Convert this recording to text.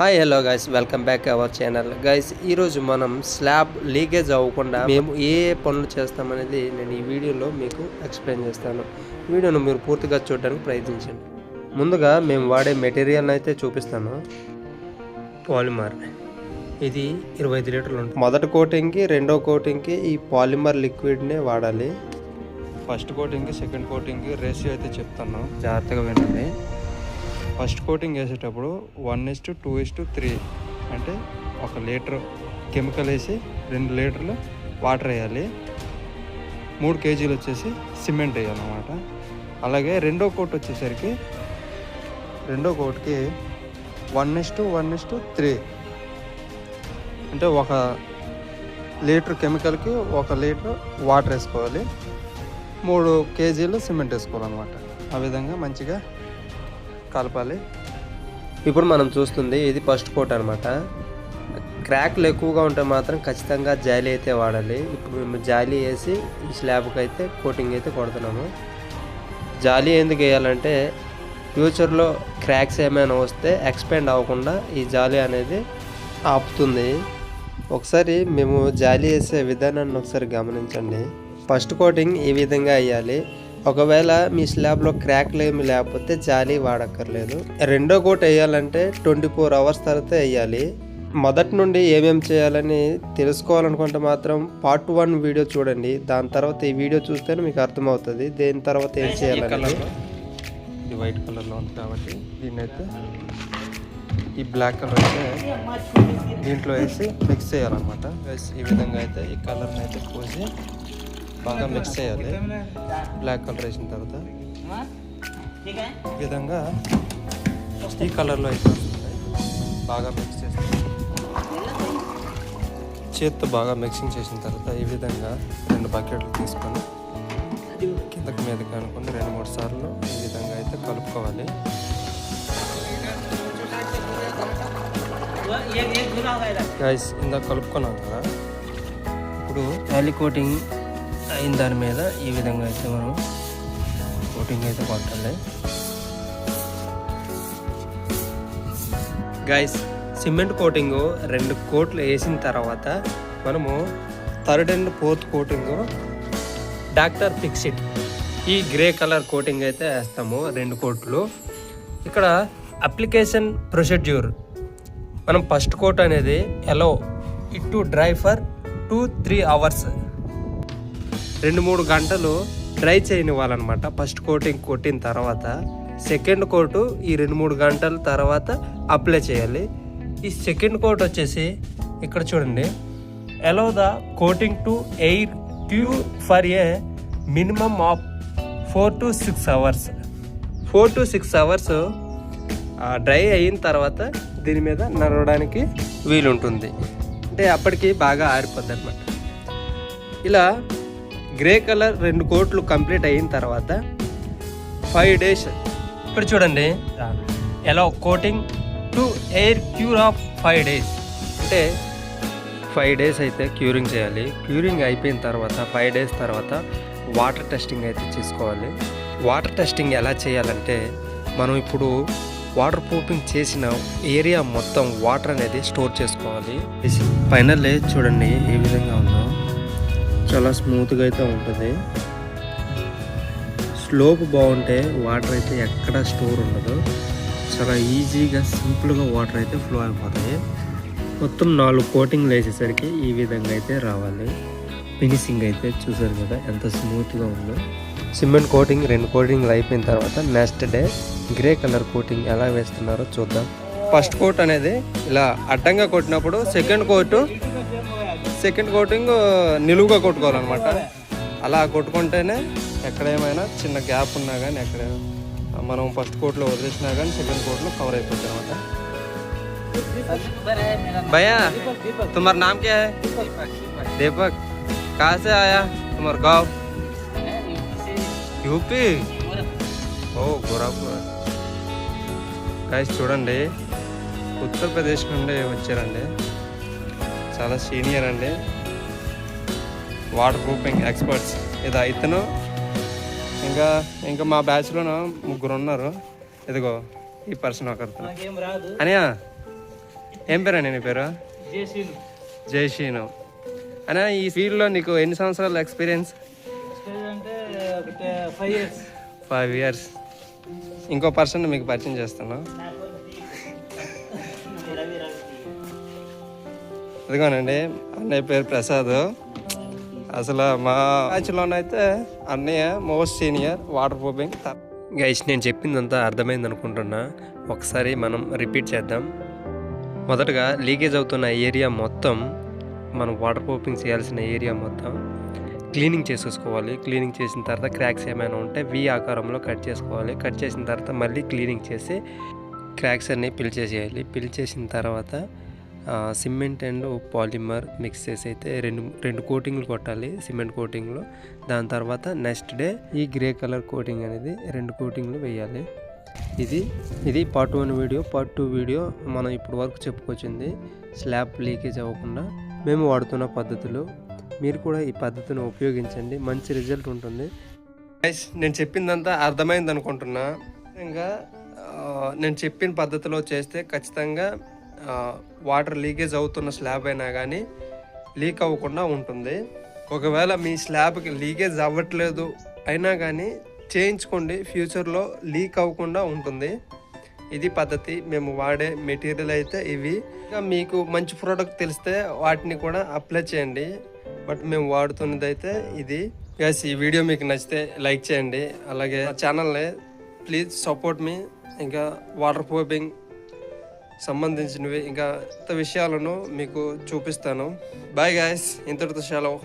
Hi hello guys welcome back our channel guys ఈరోజు మనం slab leakage అవ్వకుండా మేము ఏ పనులు చేస్తామనేది నేను ఈ వీడియోలో మీకు ఎక్స్ప్లెయిన్ చేస్తాను. వీడియోను మీరు పూర్తిగా చూడడానికి ప్రయత్నించండి. ముందుగా మేము వాడే మెటీరియల్ అయితే చూపిస్తాను. పాలిమర్ ఇది ఇరవై ఐదు లీటర్లు ఉంటుంది. మొదటి కోటింగ్కి రెండో కోటింగ్కి ఈ పాలిమర్ లిక్విడ్నే వాడాలి. ఫస్ట్ కోటింగ్కి సెకండ్ కోటింగ్కి రేషియో అయితే చెప్తాను. జాగ్రత్తగా వినండి. ఫస్ట్ కోటింగ్ వేసేటప్పుడు one is to two is to three అంటే ఒక లీటర్ కెమికల్ వేసి రెండు లీటర్లు వాటర్ వేయాలి. మూడు కేజీలు వచ్చేసి సిమెంట్ వేయాలన్నమాట. అలాగే రెండో కోట్ వచ్చేసరికి రెండో కోట్కి one is to one is to three అంటే ఒక లీటర్ కెమికల్కి ఒక లీటర్ వాటర్ వేసుకోవాలి. మూడు కేజీలు సిమెంట్ వేసుకోవాలన్నమాట. ఆ విధంగా మంచిగా కలపాలి. ఇప్పుడు మనం చూస్తుంది ఇది ఫస్ట్ కోట్ అనమాట క్రాక్లు ఎక్కువగా ఉంటే మాత్రం ఖచ్చితంగా జాలీ అయితే వాడాలి. ఇప్పుడు మేము జాలీ వేసి ఈ స్లాబ్కి అయితే కోటింగ్ అయితే కొడుతున్నాము. జాలీ ఎందుకు వేయాలంటే ఫ్యూచర్లో క్రాక్స్ ఏమైనా వస్తే ఎక్స్పెండ్ అవ్వకుండా ఈ జాలీ అనేది ఆపుతుంది. ఒకసారి మేము జాలీ వేసే విధానాన్ని ఒకసారి గమనించండి. ఫస్ట్ కోటింగ్ ఈ విధంగా వేయాలి. ఒకవేళ మీ స్లాబ్లో క్రాక్లు ఏమి లేకపోతే జాలీ వాడక్కర్లేదు. రెండో కోట్ వేయాలంటే ట్వంటీ ఫోర్ అవర్స్ తర్వాత వేయాలి. మొదటి నుండి ఏమేమి చేయాలని తెలుసుకోవాలనుకుంటే మాత్రం పార్ట్ వన్ వీడియో చూడండి. దాని తర్వాత ఈ వీడియో చూస్తేనే మీకు అర్థమవుతుంది. దేని తర్వాత ఏం చేయాలని ఇది వైట్ కలర్లో ఉంది కాబట్టి దీన్ని అయితే ఈ బ్లాక్ కలర్ అయితే దీంట్లో వేసి మిక్స్ చేయాలన్నమాట. ఈ విధంగా అయితే ఈ కలర్ని అయితే పోసి బాగా మిక్స్ చేయాలి. బ్లాక్ కలర్ వేసిన తర్వాత ఈ విధంగా ఈ కలర్లో అయితే బాగా మిక్స్ చేసి చేత్తో బాగా మిక్సింగ్ చేసిన తర్వాత ఈ విధంగా రెండు బకెట్లు తీసుకొని కిందకి మీదకి అనుకుని రెండు మూడు సార్లు ఈ విధంగా అయితే కలుపుకోవాలి. గైస్ ఇందాక కలుపుకున్నాం కదా. ఇప్పుడు యాలీ కోటింగ్ అయిన దాని మీద ఈ విధంగా అయితే మనం కోటింగ్ అయితే కొట్టాలి. గైస్ సిమెంట్ కోటింగ్ రెండు కోట్లు వేసిన తర్వాత మనము third and fourth coating doctor Fixit. ఈ గ్రే కలర్ కోటింగ్ అయితే వేస్తాము రెండు కోట్లు. ఇక్కడ అప్లికేషన్ ప్రొసీడ్యూర్. మనం ఫస్ట్ కోట్ అనేది allow it to dry for two three hours రెండు మూడు గంటలు డ్రై చేయనివ్వాలన్నమాట. ఫస్ట్ కోటింగ్ కొట్టిన తర్వాత సెకండ్ కోటు ఈ రెండు మూడు గంటల తర్వాత అప్లై చేయాలి. ఈ సెకండ్ కోట్ వచ్చేసి ఇక్కడ చూడండి. Allow the coating to air ట్యూ for a minimum of four to six hours four to six hours dry అయిన తర్వాత దీని మీద నడవడానికి వీలుంటుంది. అంటే అప్పటికి బాగా ఆరిపోద్ది అనమాట ఇలా గ్రే కలర్ రెండు కోట్లు కంప్లీట్ అయిన తర్వాత ఫైవ్ డేస్ ఇప్పుడు చూడండి. Allow coating? To air cure of five days. అంటే ఫైవ్ డేస్ అయితే క్యూరింగ్ చేయాలి. క్యూరింగ్ అయిపోయిన తర్వాత ఫైవ్ డేస్ తర్వాత వాటర్ టెస్టింగ్ అయితే చేసుకోవాలి. వాటర్ టెస్టింగ్ ఎలా చేయాలంటే మనం ఇప్పుడు వాటర్ ప్రూఫింగ్ చేసిన ఏరియా మొత్తం వాటర్ అనేది స్టోర్ చేసుకోవాలి. ఫైనల్ చూడండి ఏ విధంగా ఉందో. చాలా స్మూత్గా అయితే ఉంటుంది. స్లోప్ బాగుంటే వాటర్ అయితే ఎక్కడ స్టోర్ ఉండదు. చాలా ఈజీగా సింపుల్గా వాటర్ అయితే ఫ్లో అయిపోతాయి. మొత్తం నాలుగు కోటింగ్లు వేసేసరికి ఈ విధంగా అయితే రావాలి. ఫినిషింగ్ అయితే చూసారు కదా ఎంత స్మూత్గా ఉందో. సిమెంట్ కోటింగ్ రెండు కోటింగ్లు అయిపోయిన తర్వాత next day grey colour coating ఎలా వేస్తున్నారో చూద్దాం. ఫస్ట్ కోట్ అనేది ఇలా అడ్డంగా కొట్టినప్పుడు సెకండ్ కోటు సెకండ్ కోటింగ్ నిలువుగా కొట్టుకోవాలన్నమాట అలా కొట్టుకుంటేనే ఎక్కడ ఏమైనా చిన్న గ్యాప్ ఉన్నా కానీ ఎక్కడ మనం ఫస్ట్ కోట్లో వదిలేసినా కానీ సెకండ్ కోట్లో కవర్ అయిపోతుంది అనమాట भैया तुम्हारा नाम क्या है दीपक कहाँ से आया तुम्हारा गाँव యూపీ ఓ గోరాపూర్ కాయస్ చూడండి ఉత్తరప్రదేశ్ నుండి వచ్చారండి చాలా సీనియర్ అండి. Waterproofing experts. ఇది ఇతను ఇంకా ఇంకా మా బ్యాచ్లోనూ ముగ్గురు ఉన్నారు. ఇదిగో ఈ పర్సన్ ఒకరు అనియా ఏం పేరు అండి నీ పేరు? జయశీను అనే ఈ ఫీల్డ్లో నీకు ఎన్ని సంవత్సరాల ఎక్స్పీరియన్స్? ఒక ఫైవ్ ఇయర్స్. Five years. ఇంకో పర్సన్ మీకు పరిచయం చేస్తాను ఇదిగోనండి అన్నయ్య పేరు ప్రసాద్. అసలు మా బ్యాచ్లోనైతే అన్నయ్య most senior waterproofing guys నేను చెప్పిందంతా అర్థమైంది అనుకుంటున్నా. ఒకసారి మనం రిపీట్ చేద్దాం. మొదటగా లీకేజ్ అవుతున్న ఏరియా మొత్తం మనం వాటర్ ప్రూఫింగ్ చేయాల్సిన ఏరియా మొత్తం క్లీనింగ్ చేసేసుకోవాలి. క్లీనింగ్ చేసిన తర్వాత క్రాక్స్ ఏమైనా ఉంటే వి ఆకారంలో కట్ చేసుకోవాలి. కట్ చేసిన తర్వాత మళ్ళీ క్లీనింగ్ చేసి క్రాక్స్ అన్నీ పిల్ చేసేయాలి. పిల్ చేసిన తర్వాత సిమెంట్ అండ్ పాలిమర్ మిక్స్ చేసి అయితే రెండు రెండు కోటింగ్లు కొట్టాలి సిమెంట్ కోటింగ్లో. దాని తర్వాత నెక్స్ట్ డే ఈ గ్రే కలర్ కోటింగ్ అనేది రెండు కోటింగ్లు వేయాలి. ఇది ఇది part one video. Part two video మనం ఇప్పుడు వరకు చెప్పుకొచ్చింది. స్లాబ్ లీకేజ్ అవ్వకుండా మేము వాడుతున్న పద్ధతులు. మీరు కూడా ఈ పద్ధతిని ఉపయోగించండి. మంచి రిజల్ట్ ఉంటుంది. నేను చెప్పిందంతా అర్థమైంది అనుకుంటున్నా ఇంకా నేను చెప్పిన పద్ధతిలో చేస్తే ఖచ్చితంగా వాటర్ లీకేజ్ అవుతున్న స్లాబ్ అయినా కానీ లీక్ అవ్వకుండా ఉంటుంది. ఒకవేళ మీ స్లాబ్కి లీకేజ్ అవ్వట్లేదు అయినా కానీ చేయించుకోండి. ఫ్యూచర్లో లీక్ అవ్వకుండా ఉంటుంది. ఇది పద్ధతి. మేము వాడే మెటీరియల్ అయితే ఇవి. ఇంకా మీకు మంచి ప్రోడక్ట్ తెలిస్తే వాటిని కూడా అప్లై చేయండి. బట్ మేము వాడుతున్నది అయితే ఇది. గ్యాస్ ఈ వీడియో మీకు నచ్చితే లైక్ చేయండి. అలాగే ఛానల్ని ప్లీజ్ సపోర్ట్ మీ. ఇంకా వాటర్ ప్రూఫింగ్ సంబంధించినవి ఇంకా ఇంత విషయాలను మీకు చూపిస్తాను. బాయ్ గాయస్ ఇంతటితో సెలవు